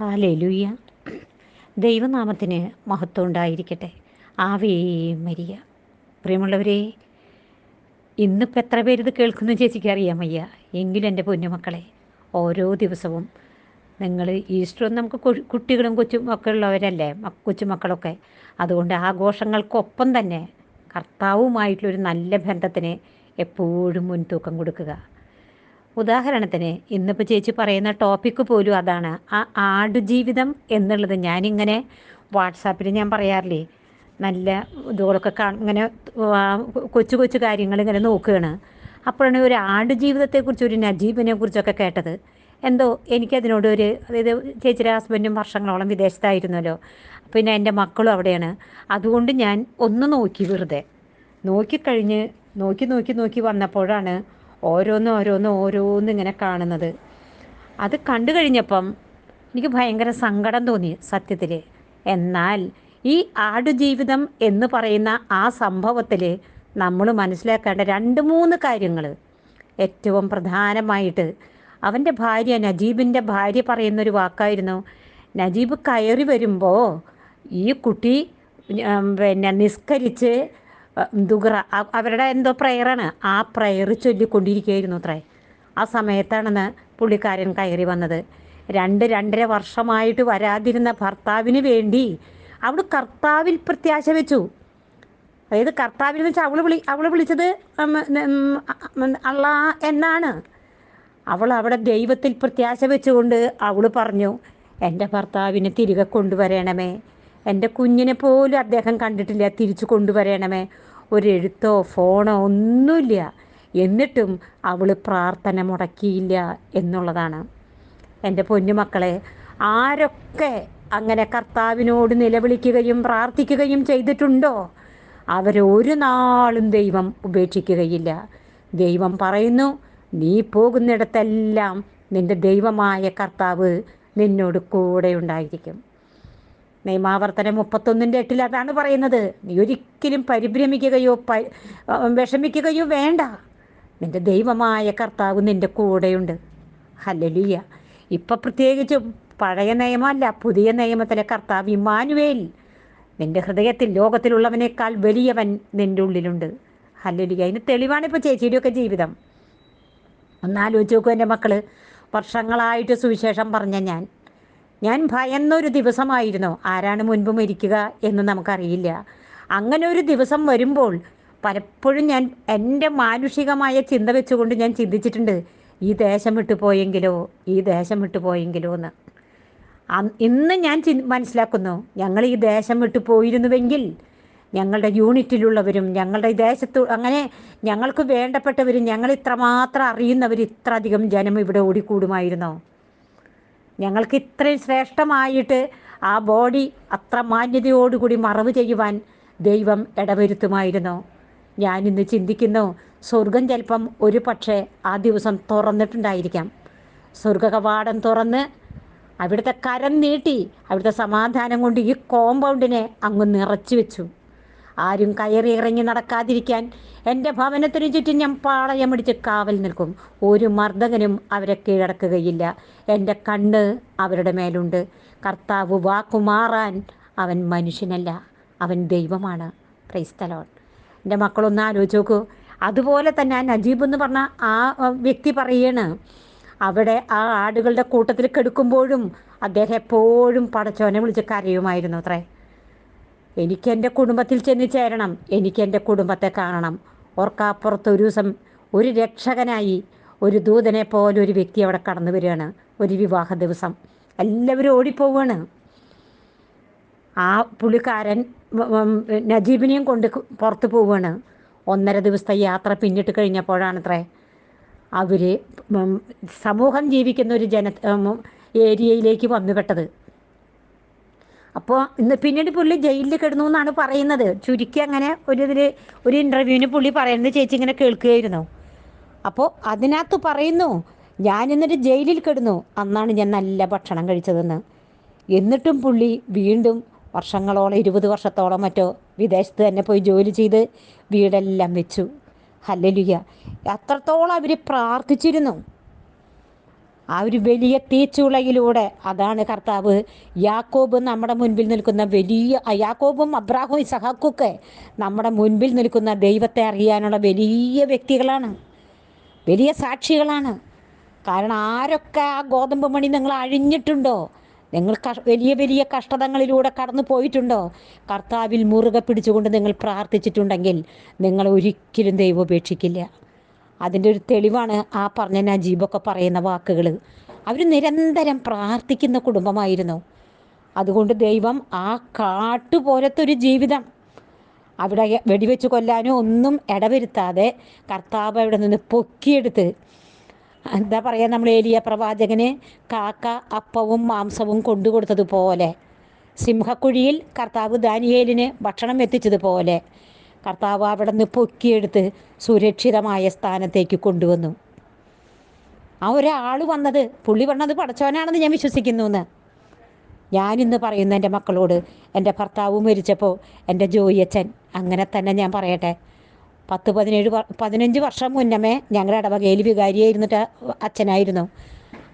Hallelujah. ദൈവനാമത്തിന് മഹത്വം ഉണ്ടായിരിക്കട്ടെ. Ave Maria. പ്രിയമുള്ളവരെ ഇന്നിപ്പോൾ എത്ര പേര് ഇത് കേൾക്കുന്നു ചേച്ചിക്ക് അറിയാം അയ്യ. എങ്കിലും എന്റെ പൊന്നുമക്കളെ ഓരോ ദിവസവും നിങ്ങൾ ഈസ്റ്ററും നമുക്ക് കുട്ടികളും കൊച്ചും ഉള്ളവരല്ലേ കൊച്ചുമക്കളൊക്കെ. അതുകൊണ്ട് ആഘോഷങ്ങൾക്കൊപ്പം തന്നെ കർത്താവുമായിട്ടുള്ളൊരു നല്ല ബന്ധത്തിന് എപ്പോഴും മുൻതൂക്കം കൊടുക്കുക. ഉദാഹരണത്തിന് ഇന്നിപ്പോൾ ചേച്ചി പറയുന്ന ടോപ്പിക്ക് പോലും അതാണ്. ആ ആടുജീവിതം എന്നുള്ളത് ഞാനിങ്ങനെ വാട്സാപ്പിൽ ഞാൻ പറയാറില്ലേ നല്ല ഇതുകളൊക്കെ ഇങ്ങനെ കൊച്ചു കൊച്ചു കാര്യങ്ങൾ ഇങ്ങനെ നോക്കുകയാണ് അപ്പോഴാണ് ഒരു ആടുജീവിതത്തെക്കുറിച്ച് ഒരു നജീബിനെ കുറിച്ചൊക്കെ കേട്ടത്. എന്തോ എനിക്കതിനോട് ഒരു അതായത് ചേച്ചിയുടെ ഹസ്ബൻഡും വർഷങ്ങളോളം വിദേശത്തായിരുന്നല്ലോ പിന്നെ എന്റെ മക്കളും അവിടെയാണ്. അതുകൊണ്ട് ഞാൻ ഒന്ന് നോക്കി വെറുതെ. നോക്കിക്കഴിഞ്ഞ് നോക്കി നോക്കി നോക്കി വന്നപ്പോഴാണ് ഓരോന്ന് ഓരോന്നും ഓരോന്നും ഇങ്ങനെ കാണുന്നത്. അത് കണ്ടു കഴിഞ്ഞപ്പം എനിക്ക് ഭയങ്കര സങ്കടം തോന്നി സത്യത്തിൽ എന്നാൽ ഈ ആടുജീവിതം എന്ന് പറയുന്ന ആ സംഭവത്തിൽ നമ്മൾ മനസ്സിലാക്കേണ്ട രണ്ട് മൂന്ന് കാര്യങ്ങൾ ഏറ്റവും പ്രധാനമായിട്ട് അവന്റെ ഭാര്യ നജീബിന്റെ ഭാര്യ പറയുന്നൊരു വാക്കായിരുന്നു. നജീബ് കയറി വരുമ്പോൾ ഈ കുട്ടി പിന്നെ നിസ്കരിച്ച് ദുഗ്ര അവരുടെ എന്തോ പ്രയറാണ്. ആ പ്രയർ ചൊല്ലിക്കൊണ്ടിരിക്കുകയായിരുന്നു അത്രേ. ആ സമയത്താണെന്ന് പുള്ളിക്കാരൻ കയറി വന്നത്. രണ്ട് രണ്ടര വർഷമായിട്ട് വരാതിരുന്ന ഭർത്താവിന് വേണ്ടി അവൾ കർത്താവിൽ പ്രത്യാശ വെച്ചു. അതായത് കർത്താവിൽ വെച്ച് അവൾ വിളി അവൾ വിളിച്ചത് അള്ളാ എന്നാണ്. അവൾ അവിടെ ദൈവത്തിൽ പ്രത്യാശ വെച്ചുകൊണ്ട് അവൾ പറഞ്ഞു എന്റെ ഭർത്താവിനെ തിരികെ കൊണ്ടുവരണമേ. എന്റെ കുഞ്ഞിനെ പോലും അദ്ദേഹം കണ്ടിട്ടില്ല. തിരിച്ചു കൊണ്ടുവരണമേ. ഒരു എഴുത്തോ ഫോണോ ഒന്നുമില്ല. എന്നിട്ടും അവൾ പ്രാർത്ഥന മുടക്കിയില്ല എന്നുള്ളതാണ്. എന്റെ പൊന്നുമക്കളെ ആരൊക്കെ അങ്ങനെ കർത്താവിനോട് നിലവിളിക്കുകയും പ്രാർത്ഥിക്കുകയും ചെയ്തിട്ടുണ്ടോ? അവരെ ഒരു നാളും ദൈവം ഉപേക്ഷിക്കുകയില്ല. ദൈവം പറയുന്നു നീ പോകുന്നിടത്തെല്ലാം നിന്റെ ദൈവമായ കർത്താവ് നിന്നോട് കൂടെ ഉണ്ടായിരിക്കും നിയമാവർത്തനം മുപ്പത്തൊന്നിന്റെ എട്ടിൽ അതാണ് പറയുന്നത്. നീ ഒരിക്കലും പരിഭ്രമിക്കുകയോ വിഷമിക്കുകയോ വേണ്ട. നിന്റെ ദൈവമായ കർത്താവ് നിന്റെ കൂടെയുണ്ട്. ഹല്ലലിയ. ഇപ്പം പ്രത്യേകിച്ച് പഴയ നിയമമല്ല പുതിയ നിയമത്തിലെ കർത്താവ് ഇമ്മാനുവേൽ. നിന്റെ ഹൃദയത്തിൽ ലോകത്തിലുള്ളവനേക്കാൾ വലിയവൻ നിന്റെ ഉള്ളിലുണ്ട്. ഹല്ലലിയ. അതിന് തെളിവാണ് ഇപ്പോൾ ചേച്ചിയുടെയൊക്കെ ജീവിതം. ഒന്നാലോചിച്ച് നോക്കൂ എന്റെ മക്കൾ വർഷങ്ങളായിട്ട് സുവിശേഷം പറഞ്ഞ ഞാൻ. ഞാൻ ഭയന്നൊരു ദിവസമായിരുന്നു. ആരാണ് മുൻപ് മരിക്കുക എന്ന് നമുക്കറിയില്ല. അങ്ങനെ ഒരു ദിവസം വരുമ്പോൾ പലപ്പോഴും ഞാൻ എന്റെ മാനുഷികമായ ചിന്ത വെച്ചുകൊണ്ട് ഞാൻ ചിന്തിച്ചിട്ടുണ്ട് ഈ ദേശം വിട്ടു പോയെങ്കിലോ ഈ ദേശം വിട്ടു പോയെങ്കിലോ എന്ന്. ഇന്ന് ഞാൻ മനസ്സിലാക്കുന്നു ഞങ്ങൾ ഈ ദേശം വിട്ടു പോയിരുന്നുവെങ്കിൽ ഞങ്ങളുടെ യൂണിറ്റിലുള്ളവരും ഞങ്ങളുടെ ദേശത്ത് അങ്ങനെ ഞങ്ങൾക്ക് വേണ്ടപ്പെട്ടവരും ഞങ്ങൾ ഇത്രമാത്രം അറിയുന്നവർ ഇത്ര അധികം ജനം ഇവിടെ ഓടിക്കൂടുമായിരുന്നോ? ഞങ്ങൾക്ക് ഇത്രയും ശ്രേഷ്ഠമായിട്ട് ആ ബോഡി അത്ര മാന്യതയോടുകൂടി മറവ് ചെയ്യുവാൻ ദൈവം ഇടവരുത്തുമായിരുന്നു. ഞാനിന്ന് ചിന്തിക്കുന്നു സ്വർഗം ചിലപ്പം ഒരു പക്ഷേ ആ ദിവസം തുറന്നിട്ടുണ്ടായിരിക്കാം. സ്വർഗകവാടം തുറന്ന് അവിടുത്തെ കരം നീട്ടി അവിടുത്തെ സമാധാനം കൊണ്ട് ഈ കോമ്പൗണ്ടിനെ അങ്ങ് നിറച്ചു വെച്ചു. ആരും കയറി ഇറങ്ങി നടക്കാതിരിക്കാൻ എന്റെ ഭവനത്തിനു ചുറ്റും ഞാൻ പാളയമടിച്ച് കാവൽ നിൽക്കും. ഒരു മർദ്ദകനും അവരെ കീഴടക്കുകയില്ല. എന്റെ കണ്ണ് അവരുടെ മേലുണ്ട്. കർത്താവ് വാക്കുമാറാൻ അവൻ മനുഷ്യനല്ല അവൻ ദൈവമാണ്. ക്രൈസ്തലോൺ എന്റെ മക്കളൊന്ന് ആലോചിച്ച് നോക്കൂ അതുപോലെ തന്നെ ആ നജീബ് എന്ന് പറഞ്ഞ ആ വ്യക്തി പറയാണ് അവിടെ ആ ആടുകളുടെ കൂട്ടത്തിൽ കെടുക്കുമ്പോഴും അദ്ദേഹം എപ്പോഴും പടച്ചോനെ വിളിച്ച് കരയുമായിരുന്നു അത്രേ. എനിക്ക് എന്റെ കുടുംബത്തിൽ ചെന്ന് ചേരണം. എനിക്ക് എന്റെ കുടുംബത്തെ കാണണം. ഓർക്കാപ്പുറത്ത് ഒരു ദിവസം ഒരു രക്ഷകനായി ഒരു ദൂതനെ പോലെ ഒരു വ്യക്തി അവിടെ കടന്നു വരികയാണ്. ഒരു വിവാഹ ദിവസം. എല്ലാവരും ഓടിപ്പോവാണ് ആ പുള്ളിക്കാരൻ നജീബിനെയും കൊണ്ട് പുറത്ത് പോവുകയാണ്. ഒന്നര ദിവസത്തെ യാത്ര പിന്നിട്ട് കഴിഞ്ഞപ്പോഴാണത്രേ അവർ സമൂഹം ജീവിക്കുന്ന ഒരു ജന ഏരിയയിലേക്ക് വന്നുപെട്ടത്. അപ്പോൾ ഇന്ന് പിന്നീട് പുള്ളി ജയിലിൽ കിടന്നു എന്നാണ് പറയുന്നത്. ചുരുക്കി അങ്ങനെ ഒരു ഇതിൽ ഒരു ഇന്റർവ്യൂവിന് പുള്ളി പറയുന്നത് ചേച്ചി ഇങ്ങനെ കേൾക്കുകയായിരുന്നു. അപ്പോൾ അതിനകത്ത് പറയുന്നു ഞാൻ എന്നിട്ട് ജയിലിൽ കിടന്നു. അന്നാണ് ഞാൻ നല്ല ഭക്ഷണം കഴിച്ചതെന്ന്. എന്നിട്ടും പുള്ളി വീണ്ടും വർഷങ്ങളോളം ഇരുപത് വർഷത്തോളം മറ്റോ വിദേശത്ത് തന്നെ പോയി ജോലി ചെയ്ത് വീടെല്ലാം വെച്ചു. ഹല്ലലുയ അത്രത്തോളം അവർ പ്രാർത്ഥിച്ചിരുന്നു. ആ ഒരു വലിയ തീച്ചുളയിലൂടെ അതാണ് കർത്താവ് യാക്കോബ് നമ്മുടെ മുൻപിൽ നിൽക്കുന്ന വലിയ യാക്കോബും അബ്രാഹും സഹാക്കൊക്കെ നമ്മുടെ മുൻപിൽ നിൽക്കുന്ന ദൈവത്തെ അറിയാനുള്ള വലിയ വ്യക്തികളാണ്. വലിയ സാക്ഷികളാണ്. കാരണം ആരൊക്കെ ആ ഗോതമ്പ് മണി നിങ്ങൾ അഴിഞ്ഞിട്ടുണ്ടോ? നിങ്ങൾ വലിയ വലിയ കഷ്ടതകളിലൂടെ കടന്നു പോയിട്ടുണ്ടോ? കർത്താവിൽ മുറുകെ പിടിച്ചുകൊണ്ട് നിങ്ങൾ പ്രാർത്ഥിച്ചിട്ടുണ്ടെങ്കിൽ നിങ്ങൾ ഒരിക്കലും ദൈവം ഉപേക്ഷിക്കില്ല. അതിന്റെ ഒരു തെളിവാണ് ആ പറഞ്ഞ നജീബൊക്കെ പറയുന്ന വാക്കുകൾ അവർ നിരന്തരം പ്രാർത്ഥിക്കുന്ന കുടുംബമായിരുന്നു. അതുകൊണ്ട് ദൈവം ആ കാട്ടുപോലത്തെ ഒരു ജീവിതം അവിടെ വെടിവെച്ച് കൊല്ലാനോ ഒന്നും ഇടവരുത്താതെ കർത്താവ് അവിടെ നിന്ന് പൊക്കിയെടുത്ത് എന്താ പറയുക നമ്മൾ ഏലിയ പ്രവാചകന് കാക്ക അപ്പവും മാംസവും കൊണ്ടുകൊടുത്തതുപോലെ സിംഹക്കുഴിയിൽ കർത്താവ് ദാനിയേലിന് ഭക്ഷണം എത്തിച്ചതുപോലെ കർത്താവ് അവിടെ നിന്ന് പൊക്കിയെടുത്ത് സുരക്ഷിതമായ സ്ഥാനത്തേക്ക് കൊണ്ടുവന്നു. ആ ഒരാൾ വന്നത് പുള്ളി പറഞ്ഞത് പടച്ചവനാണെന്ന് ഞാൻ വിശ്വസിക്കുന്നു എന്ന് ഞാനിന്ന് പറയുന്നു എന്റെ മക്കളോട് എന്റെ ഭർത്താവ് മരിച്ചപ്പോൾ എന്റെ ജോയിയച്ഛൻ അങ്ങനെ തന്നെ ഞാൻ പറയട്ടെ. പത്ത് പതിനേഴ് പതിനഞ്ച് വർഷം മുന്നമേ ഞങ്ങളുടെ ഇടവകയിൽ വികാരിയായിരുന്നിട്ട് അച്ഛനായിരുന്നു.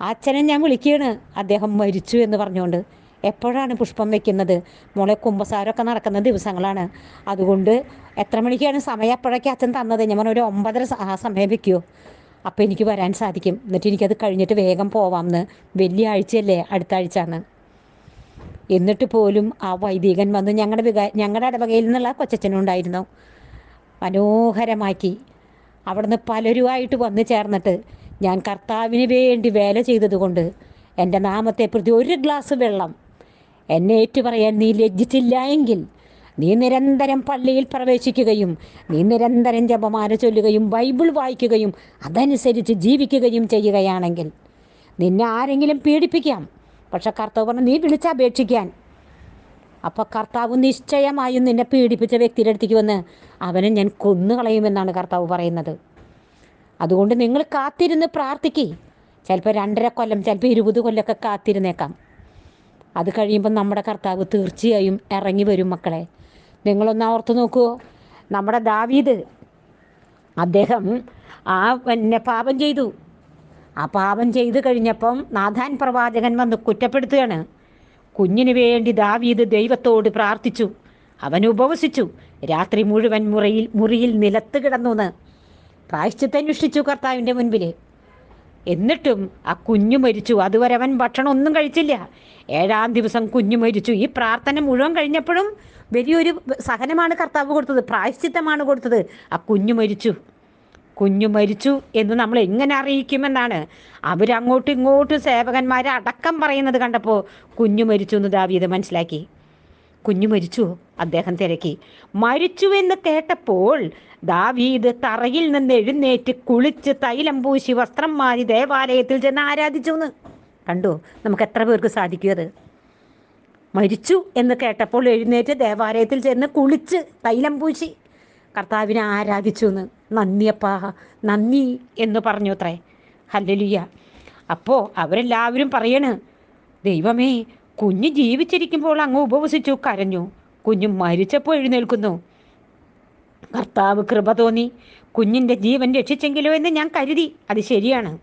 അച്ഛനെ ഞാൻ വിളിക്കുകയാണ് അദ്ദേഹം മരിച്ചു എന്ന് പറഞ്ഞുകൊണ്ട്. എപ്പോഴാണ് പുഷ്പം വെക്കുന്നത്? മോളെ കുമ്പസാരമൊക്കെ നടക്കുന്ന ദിവസങ്ങളാണ്. അതുകൊണ്ട് എത്ര മണിക്കാണ് സമയം? എപ്പോഴൊക്കെ അച്ഛൻ തന്നത്? ഞാൻ ഒരു ഒമ്പതര ആ സമയം വെക്കുമോ അപ്പോൾ എനിക്ക് വരാൻ സാധിക്കും. എന്നിട്ട് എനിക്കത് കഴിഞ്ഞിട്ട് വേഗം പോവാമെന്ന് വലിയ ആഴ്ചയല്ലേ അടുത്ത ആഴ്ച എന്ന് എന്നിട്ട് പോലും ആ വൈദികൻ വന്ന് ഞങ്ങളുടെ വികാ ഞങ്ങളുടെ ഇടവകയിൽ നിന്നുള്ള കൊച്ചച്ഛനുണ്ടായിരുന്നു മനോഹരമാക്കി. അവിടുന്ന് പലരുമായിട്ട് വന്ന് ചേർന്നിട്ട് ഞാൻ കർത്താവിന് വേണ്ടി വേല ചെയ്തതുകൊണ്ട് എന്റെ നാമത്തെ പ്രതി ഒരു ഗ്ലാസ് വെള്ളം എന്നെ ഏറ്റുപറയാൻ നീ ലജ്ജിച്ചില്ല എങ്കിൽ നീ നിരന്തരം പള്ളിയിൽ പ്രവേശിക്കുകയും നീ നിരന്തരം ജപമാല ചൊല്ലുകയും ബൈബിൾ വായിക്കുകയും അതനുസരിച്ച് ജീവിക്കുകയും ചെയ്യുകയാണെങ്കിൽ നിന്നെ ആരെങ്കിലും പീഡിപ്പിക്കാം. പക്ഷെ കർത്താവ് പറഞ്ഞു നീ വിളിച്ചപേക്ഷിക്കാൻ അപ്പോൾ കർത്താവ് നിശ്ചയമായും നിന്നെ പീഡിപ്പിച്ച വ്യക്തിയുടെ അടുത്തേക്ക് വന്ന് അവനെ ഞാൻ കൊന്നുകളയുമെന്നാണ് കർത്താവ് പറയുന്നത്. അതുകൊണ്ട് നിങ്ങൾ കാത്തിരുന്ന് പ്രാർത്ഥിക്കേ. ചിലപ്പോൾ രണ്ടര കൊല്ലം ചിലപ്പോൾ ഇരുപത് കൊല്ലമൊക്കെ കാത്തിരുന്നേക്കാം. അത് കഴിയുമ്പോൾ നമ്മുടെ കർത്താവ് തീർച്ചയായും ഇറങ്ങി വരും മക്കളെ. നിങ്ങളൊന്ന് ഓർത്ത് നോക്കുമോ നമ്മുടെ ദാവീദ് അദ്ദേഹം ആ പിന്നെ പാപം ചെയ്തു. ആ പാപം ചെയ്തു കഴിഞ്ഞപ്പം നാഥാൻ പ്രവാചകൻ വന്ന് കുറ്റപ്പെടുത്തുകയാണ്. കുഞ്ഞിന് വേണ്ടി ദാവീദ് ദൈവത്തോട് പ്രാർത്ഥിച്ചു. അവൻ ഉപവസിച്ചു. രാത്രി മുഴുവൻ മുറിയിൽ മുറിയിൽ നിലത്ത് കിടന്നു എന്ന് പ്രായശ്ചിത്തന്വേഷിച്ചു കർത്താവിന്റെ മുൻപിൽ എന്നിട്ടും ആ കുഞ്ഞു മരിച്ചു. അതുവരെ അവൻ ഭക്ഷണം ഒന്നും കഴിച്ചില്ല. ഏഴാം ദിവസം കുഞ്ഞു മരിച്ചു. ഈ പ്രാർത്ഥന മുഴുവൻ കഴിഞ്ഞപ്പോഴും വലിയൊരു സഹനമാണ് കർത്താവ് കൊടുത്തത്. പ്രായശ്ചിത്തമാണ് കൊടുത്തത്. ആ കുഞ്ഞു മരിച്ചു. കുഞ്ഞു മരിച്ചു എന്ന് നമ്മൾ എങ്ങനെ അറിയിക്കുമെന്നാണ്. അവരങ്ങോട്ടും ഇങ്ങോട്ടും സേവകന്മാരെ അടക്കം പറയുന്നത് കണ്ടപ്പോൾ കുഞ്ഞു മരിച്ചു എന്ന് ദാവീത് മനസ്സിലാക്കി. കുഞ്ഞു മരിച്ചു. അദ്ദേഹം തിരക്കി. മരിച്ചു എന്ന് കേട്ടപ്പോൾ ദാവീദ് തറയിൽ നിന്ന് എഴുന്നേറ്റ് കുളിച്ച് തൈലം പൂശി വസ്ത്രം മാറി ദേവാലയത്തിൽ ചെന്ന് ആരാധിച്ചു എന്ന് കണ്ടു. നമുക്ക് എത്ര പേർക്ക് സാധിക്കും അത്? മരിച്ചു എന്ന് കേട്ടപ്പോൾ എഴുന്നേറ്റ് ദേവാലയത്തിൽ ചെന്ന് കുളിച്ച് തൈലം പൂശി. കർത്താവിനെ ആരാധിച്ചു എന്ന്. നന്ദിയപ്പാ നന്ദി എന്ന് പറഞ്ഞു അത്രേ. ഹല്ലലിയ. അപ്പോൾ അവരെല്ലാവരും പറയണ് ദൈവമേ കുഞ്ഞ് ജീവിച്ചിരിക്കുമ്പോൾ അങ്ങ് ഉപവസിച്ചു കരഞ്ഞു. കുഞ്ഞു മരിച്ചപ്പോൾ എഴുന്നേൽക്കുന്നു. കർത്താവ് കൃപ തോന്നി. കുഞ്ഞിന്റെ ജീവൻ രക്ഷിച്ചെങ്കിലോ എന്ന് ഞാൻ കരുതി. അത് ശരിയാണ്.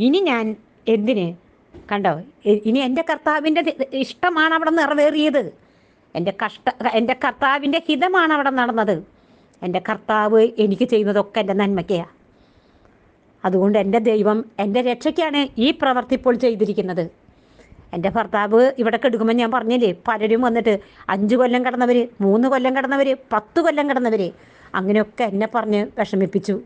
ഇനി ഞാൻ എന്തിന്? കണ്ടോ? ഇനി എന്റെ കർത്താവിന്റെ ഇഷ്ടമാണ് അവിടെ നിറവേറിയത്. എന്റെ കഷ്ട എന്റെ കർത്താവിന്റെ ഹിതമാണ് അവിടെ നടന്നത്. എന്റെ കർത്താവ് എനിക്ക് ചെയ്യുന്നതൊക്കെ എന്റെ നന്മയ്ക്കയാണ് അതുകൊണ്ട് എന്റെ ദൈവം എന്റെ രക്ഷയ്ക്കാണ് ഈ പ്രവർത്തിപ്പോൾ ചെയ്തിരിക്കുന്നത്. എന്റെ ഭർത്താവ് ഇവിടെ കെടുക്കുമ്പോൾ ഞാൻ പറഞ്ഞില്ലേ പലരും വന്നിട്ട് അഞ്ച് കൊല്ലം കിടന്നവർ മൂന്ന് കൊല്ലം കിടന്നവർ പത്ത് കൊല്ലം കിടന്നവർ അങ്ങനെയൊക്കെ എന്നെ പറഞ്ഞ് വിഷമിപ്പിച്ചു.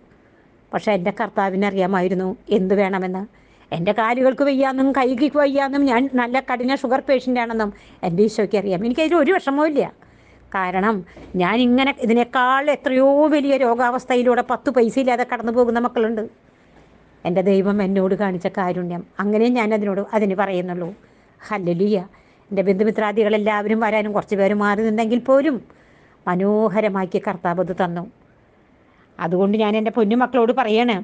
പക്ഷേ എന്റെ കർത്താവിനെ അറിയാമായിരുന്നു എന്ത് വേണമെന്ന്. എന്റെ കാലുകൾക്ക് വയ്യാന്നും കൈക്ക് വയ്യാന്നും ഞാൻ നല്ല കഠിന ഷുഗർ പേഷ്യന്റ് ആണെന്നും എന്റെ ഈശോയ്ക്ക് അറിയാം. എനിക്കതിൽ ഒരു വിഷമവും ഇല്ല. കാരണം ഞാൻ ഇങ്ങനെ ഇതിനേക്കാൾ എത്രയോ വലിയ രോഗാവസ്ഥയിലൂടെ പത്ത് പൈസ ഇല്ലാതെ കടന്നു പോകുന്ന മക്കളുണ്ട്. എന്റെ ദൈവം എന്നോട് കാണിച്ച കാരുണ്യം. അങ്ങനെ ഞാൻ അതിനോട് അതിന് പറയുന്നുള്ളൂ. ഹല്ലലിയ. എന്റെ ബന്ധുമിത്രാദികളെല്ലാവരും വരാനും കുറച്ച് പേര് മാറി നിന്നെങ്കിൽ പോലും മനോഹരമാക്കി കർത്താവ് അത് തന്നു. അതുകൊണ്ട് ഞാൻ എന്റെ പൊന്നുമക്കളോട് പറയാണ്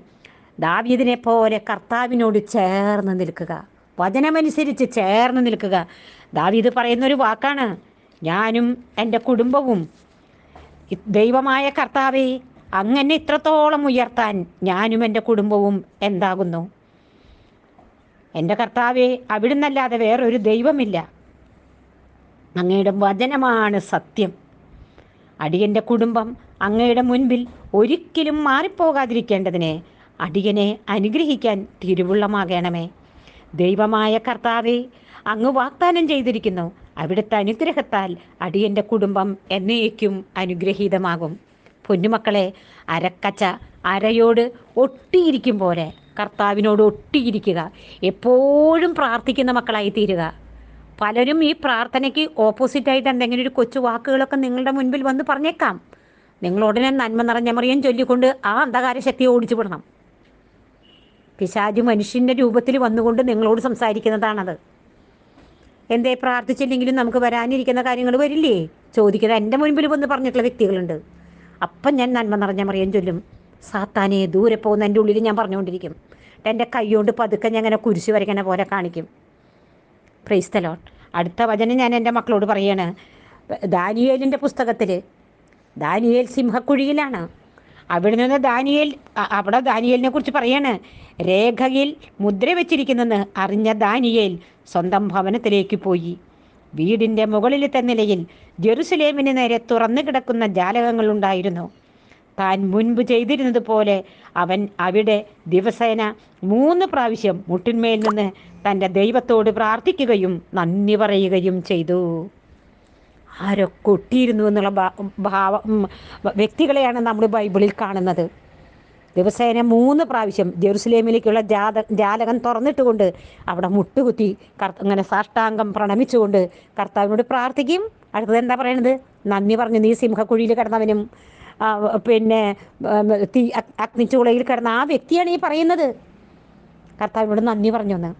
ദാവീദിനെ പോലെ കർത്താവിനോട് ചേർന്ന് നിൽക്കുക. വചനമനുസരിച്ച് ചേർന്ന് നിൽക്കുക. ദാവീദ് പറയുന്നൊരു വാക്കാണ് ഞാനും എന്റെ കുടുംബവും ദൈവമായ കർത്താവെ അങ്ങനെ ഇത്രത്തോളം ഉയർത്താൻ ഞാനും എന്റെ കുടുംബവും എന്താകുന്നു? എന്റെ കർത്താവെ അവിടുന്നല്ലാതെ വേറൊരു ദൈവമില്ല. അങ്ങയുടെ വചനമാണ് സത്യം. അടിയന്റെ കുടുംബം അങ്ങയുടെ മുൻപിൽ ഒരിക്കലും മാറിപ്പോകാതിരിക്കേണ്ടതിനെ അടിയനെ അനുഗ്രഹിക്കാൻ തിരുവുള്ളമാകണമേ. ദൈവമായ കർത്താവെ അങ്ങ് വാഗ്ദാനം ചെയ്തിരിക്കുന്നു. അവിടുത്തെ അനുഗ്രഹത്താൽ അടിയന്റെ കുടുംബം എന്നേക്കും അനുഗ്രഹീതമാകും. പൊന്നുമക്കളെ അരക്കച്ച അരയോട് ഒട്ടിയിരിക്കും പോലെ കർത്താവിനോട് ഒട്ടിയിരിക്കുക. എപ്പോഴും പ്രാർത്ഥിക്കുന്ന മക്കളായി തീരുക പലരും ഈ പ്രാർത്ഥനയ്ക്ക് ഓപ്പോസിറ്റായിട്ട് എന്തെങ്കിലും ഒരു കൊച്ചു വാക്കുകളൊക്കെ നിങ്ങളുടെ മുൻപിൽ വന്ന് പറഞ്ഞേക്കാം. നിങ്ങളോടനെ നന്മ നിറഞ്ഞ മറിയം ചൊല്ലിക്കൊണ്ട് ആ അന്ധകാര ശക്തിയെ ഓടിച്ചു വിടണം പിശാജ് മനുഷ്യന്റെ രൂപത്തിൽ വന്നുകൊണ്ട് നിങ്ങളോട് സംസാരിക്കുന്നതാണത്. എന്തേ പ്രാർത്ഥിച്ചില്ലെങ്കിലും നമുക്ക് വരാനിരിക്കുന്ന കാര്യങ്ങൾ വരില്ലേ? ചോദിക്കുന്നത് എന്റെ മുൻപിൽ വന്ന് പറഞ്ഞിട്ടുള്ള വ്യക്തികളുണ്ട്. അപ്പം ഞാൻ നന്മ നിറഞ്ഞ മറിയം ചൊല്ലും. സാത്താനെ ദൂരെ പോകുന്ന എന്റെ ഉള്ളിൽ ഞാൻ പറഞ്ഞുകൊണ്ടിരിക്കും. എന്റെ കൈ കൊണ്ട് പതുക്കെ ഞാൻ ഇങ്ങനെ കുരിശ് വരയ്ക്കണ പോലെ കാണിക്കും. പ്രൈസ് തലോൺ അടുത്ത വചനം ഞാൻ എന്റെ മക്കളോട് പറയാണ്. ദാനിയേലിന്റെ പുസ്തകത്തിൽ ദാനിയേൽ സിംഹക്കുഴിയിലാണ്. അവിടെ നിന്ന് ദാനിയേൽ അവിടെ ദാനിയേലിനെ കുറിച്ച് പറയാണ്. രേഖയിൽ മുദ്ര വെച്ചിരിക്കുന്നെന്ന് അറിഞ്ഞ ദാനിയേൽ സ്വന്തം ഭവനത്തിലേക്ക് പോയി. വീടിന്റെ മുകളിലത്തെ നിലയിൽ ജെറുസലേമിന് നേരെ തുറന്നു കിടക്കുന്ന ജാലകങ്ങളുണ്ടായിരുന്നു താൻ മുൻപ് ചെയ്തിരുന്നത് പോലെ അവൻ അവിടെ ദിവസേന മൂന്ന് പ്രാവശ്യം മുട്ടിന്മേൽ നിന്ന് തന്റെ ദൈവത്തോട് പ്രാർത്ഥിക്കുകയും നന്ദി പറയുകയും ചെയ്തു. ആരൊക്കെ ഒട്ടിയിരുന്നു എന്നുള്ള ഭാവ വ്യക്തികളെയാണ് നമ്മൾ ബൈബിളിൽ കാണുന്നത്. ദിവസേന മൂന്ന് പ്രാവശ്യം ജെറുസലേമിലേക്കുള്ള ജാത ജാലകം തുറന്നിട്ടുകൊണ്ട് അവിടെ മുട്ടുകുത്തി കർത്ത അങ്ങനെ സാഷ്ടാംഗം പ്രണമിച്ചുകൊണ്ട് കർത്താവിനോട് പ്രാർത്ഥിക്കും. അടുത്തത് എന്താ പറയണത്? നന്ദി പറഞ്ഞു നീ സിംഹക്കുഴിയിൽ കിടന്നവനും പിന്നെ തീ അഗ്നിച്ചുളയിൽ കിടന്ന ആ വ്യക്തിയാണ് ഈ പറയുന്നത്. കർത്താവിനോട് നന്ദി പറഞ്ഞു എന്ന്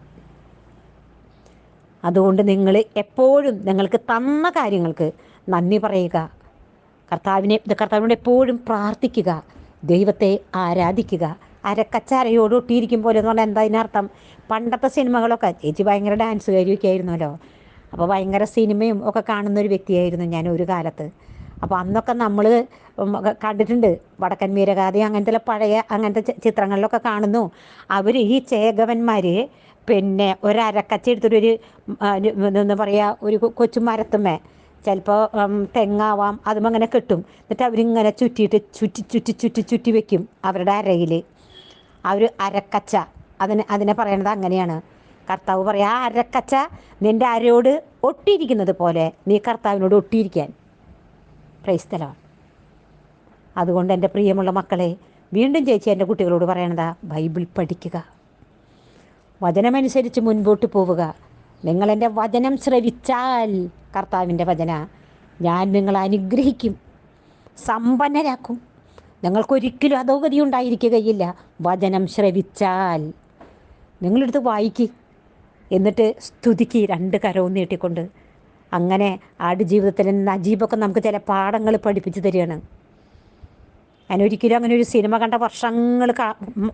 അതുകൊണ്ട് നിങ്ങൾ എപ്പോഴും നിങ്ങൾക്ക് തന്ന കാര്യങ്ങൾക്ക് നന്ദി പറയുക. കർത്താവിനെ കർത്താവിനോട് എപ്പോഴും പ്രാർത്ഥിക്കുക. ദൈവത്തെ ആരാധിക്കുക. അരക്കച്ചാരയോട് ഒട്ടിയിരിക്കും പോലെ എന്ന് പറഞ്ഞാൽ എന്താ അതിനർത്ഥം? പണ്ടത്തെ സിനിമകളൊക്കെ ചേച്ചി ഭയങ്കര ഡാൻസ് കാര്യമൊക്കെ ആയിരുന്നല്ലോ. അപ്പോൾ ഭയങ്കര സിനിമയും ഒക്കെ കാണുന്ന ഒരു വ്യക്തിയായിരുന്നു ഞാൻ ഒരു കാലത്ത്. അപ്പോൾ അന്നൊക്കെ നമ്മൾ കണ്ടിട്ടുണ്ട്. വടക്കൻ വീരഗാഥ അങ്ങനത്തെ പഴയ അങ്ങനത്തെ ചിത്രങ്ങളിലൊക്കെ കാണുന്നു. അവർ ഈ ചേകവന്മാർ പിന്നെ ഒരു എടുത്തിട്ടൊരു എടുത്തിട്ട് ഒരു, എന്താ പറയുക ഒരു കൊച്ചു മരത്തുമ്മേ. ചിലപ്പോൾ തെങ്ങാവാം അതും അങ്ങനെ കെട്ടും. എന്നിട്ട് അവരിങ്ങനെ ചുറ്റിയിട്ട് ചുറ്റി ചുറ്റി ചുറ്റി ചുറ്റി വെക്കും അവരുടെ അരയിൽ ആ ഒരു അരക്കച്ച അതിനെ അതിനെ പറയണത് അങ്ങനെയാണ്. കർത്താവ് പറയാ അരക്കച്ച നിന്റെ അരയോട് ഒട്ടിയിരിക്കുന്നത് പോലെ നീ കർത്താവിനോട് ഒട്ടിയിരിക്കാൻ. പ്രൈസ്തലാണ് അതുകൊണ്ട് എന്റെ പ്രിയമുള്ള മക്കളെ വീണ്ടും ചേച്ചി എന്റെ കുട്ടികളോട് പറയണതാ ബൈബിൾ പഠിക്കുക. വചനമനുസരിച്ച് മുൻപോട്ട് പോവുക. നിങ്ങളെന്റെ വചനം ശ്രവിച്ചാൽ കർത്താവിന്റെ വചന ഞാൻ നിങ്ങളെ അനുഗ്രഹിക്കും സമ്പന്നരാക്കും. നിങ്ങൾക്കൊരിക്കലും അധോഗതി ഉണ്ടായിരിക്കുകയില്ല. വചനം ശ്രവിച്ചാൽ. നിങ്ങളെടുത്ത് വായിക്ക്. എന്നിട്ട് സ്തുതിക്ക് രണ്ട് കരവും നീട്ടിക്കൊണ്ട് അങ്ങനെ ആടുജീവിതത്തിൽ നജീബൊക്കെ നമുക്ക് ചില പാഠങ്ങൾ പഠിപ്പിച്ചു തരികയാണ്. ഞാൻ ഒരിക്കലും അങ്ങനെ ഒരു സിനിമ കണ്ട വർഷങ്ങൾ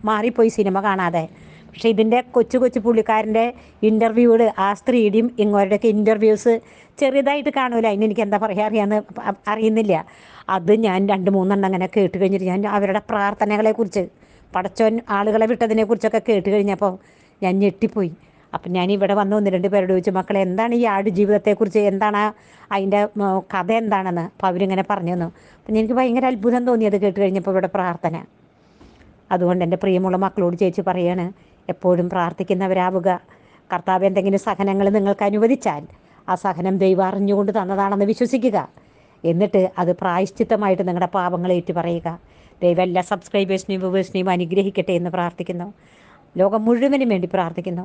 മാറിപ്പോയി സിനിമ കാണാതെ. പക്ഷേ ഇതിന്റെ കൊച്ചു കൊച്ചു പുള്ളിക്കാരന്റെ ഇന്റർവ്യൂകൾ ആ സ്ത്രീയുടെയും ഇങ്ങോരുടെയൊക്കെ ഇന്റർവ്യൂസ് ചെറിയതായിട്ട് കാണൂല. അതിന് എനിക്ക് എന്താ പറയുക അറിയാമെന്ന് അറിയുന്നില്ല. അത് ഞാൻ രണ്ട് മൂന്നെണ്ണം അങ്ങനെ കേട്ട് കഴിഞ്ഞിട്ട് ഞാൻ അവരുടെ പ്രാർത്ഥനകളെക്കുറിച്ച് പടച്ചോൻ ആളുകളെ വിട്ടതിനെക്കുറിച്ചൊക്കെ കേട്ട് കഴിഞ്ഞപ്പോൾ ഞാൻ ഞെട്ടിപ്പോയി. അപ്പം ഞാൻ ഇവിടെ വന്ന് ഒന്ന് രണ്ട് പേരോട് ചോദിച്ചു മക്കളെ എന്താണ് ഈ ആട് ജീവിതത്തെക്കുറിച്ച്? എന്താണ് അതിന്റെ കഥ എന്താണെന്ന്? അപ്പോൾ അവരിങ്ങനെ പറഞ്ഞു തന്നു. അപ്പം എനിക്ക് ഭയങ്കര അത്ഭുതം തോന്നി അത് കേട്ട് കഴിഞ്ഞപ്പോൾ ഇവിടെ പ്രാർത്ഥന. അതുകൊണ്ട് എന്റെ പ്രിയമുള്ള മക്കളോട് ചേച്ചി പറയാണ് എപ്പോഴും പ്രാർത്ഥിക്കുന്നവരാവുക. കർത്താവ് എന്തെങ്കിലും സഹനങ്ങൾ നിങ്ങൾക്ക് അനുവദിച്ചാൽ ആ സഹനം ദൈവം അറിഞ്ഞുകൊണ്ട് തന്നതാണെന്ന് വിശ്വസിക്കുക. എന്നിട്ട് അത് പ്രായശ്ചിത്തമായിട്ട് നിങ്ങളുടെ പാപങ്ങൾ ഏറ്റു പറയുക. ദൈവം എല്ലാ സബ്സ്ക്രൈബേഴ്സിനെയും വ്യൂവേഴ്സിനെയും അനുഗ്രഹിക്കട്ടെ എന്ന് പ്രാർത്ഥിക്കുന്നു. ലോകം മുഴുവനും വേണ്ടി പ്രാർത്ഥിക്കുന്നു.